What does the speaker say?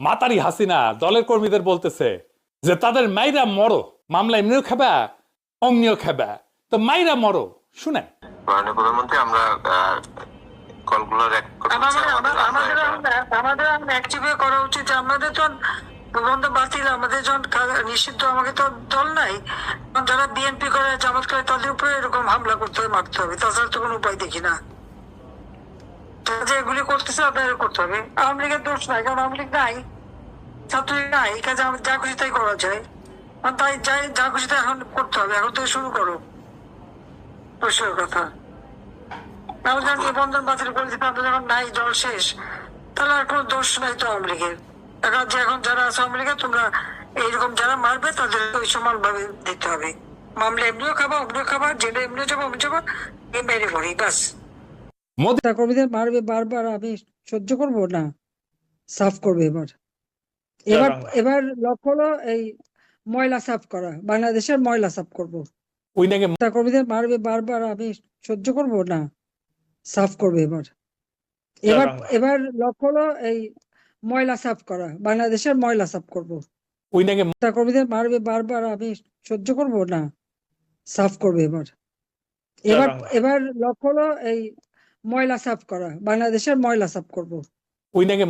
মাতারি হাসিনা দলের কর্মীদের বলতেছে যে তাদের মাইরা মরো মামলা এমনিও খাবা অমনিও খাবা। তো মাইরা মরো শুনেন। মাননীয় প্রধানমন্ত্রী আমরা কলগুলো আমাদের আমাদের আমাদের আমরা এটা- আমাদের অ্যাক্টিভে করা উচিত। আমাদের তো বন্ধ বাতিল আমাদের যখন নিষিদ্ধ আমাকে তো দল নাই। যারা বিএনপি করে জামাত করে তাদের উপরে এরকম হামলা করতে হবে মারতে হবে। তাছাড়া তো কোনো উপায় দেখি না। তারা যে করতেছে আপনাদের করতে হবে। আওয়ামী লীগের দোষ নাই, কারণ আওয়ামী লীগ নাই। ছাত্রলীগ নাই, এই কাজে যা খুশি তাই করা যায়। তাই যাই যা খুশি তাই এখন করতে হবে, এখন থেকে শুরু করো। পরিষ্কার কথা। আমরা যখন নিবন্ধন বাতিল করে দিতে আমরা যখন নাই দল শেষ, তাহলে আর কোনো দোষ নাই তো আওয়ামী লীগের। এখন যে এখন যারা আছে আওয়ামী লীগের, তোমরা এইরকম যারা মারবে, তাদের ওই সমান ভাবে দিতে হবে। মামলা এমনিও খাবা, অমনিও খাবা, জেলে এমনিও যাব, অমনি যাব মেরে পড়ি, বাস। মোদি কর্মীদের মারবে বারবার আমি সহ্য করব না। সাফ করবে এবার। এবার এবার লক্ষ্য হলো এই ময়লা সাফ করা। বাংলাদেশের ময়লা সাফ করব। ওই নাকি কর্মীদের মারবে বারবার আমি সহ্য করব না। সাফ করবে এবার। এবার এবার লক্ষ্য হলো এই ময়লা সাফ করা। বাংলাদেশের ময়লা সাফ করব। ওই নাকি কর্মীদের মারবে বারবার আমি সহ্য করব না। সাফ করবে এবার। এবার এবার লক্ষ্য হলো এই ময়লা সাফ করা বাংলাদেশের ময়লা সাফ করব। ওই নাকি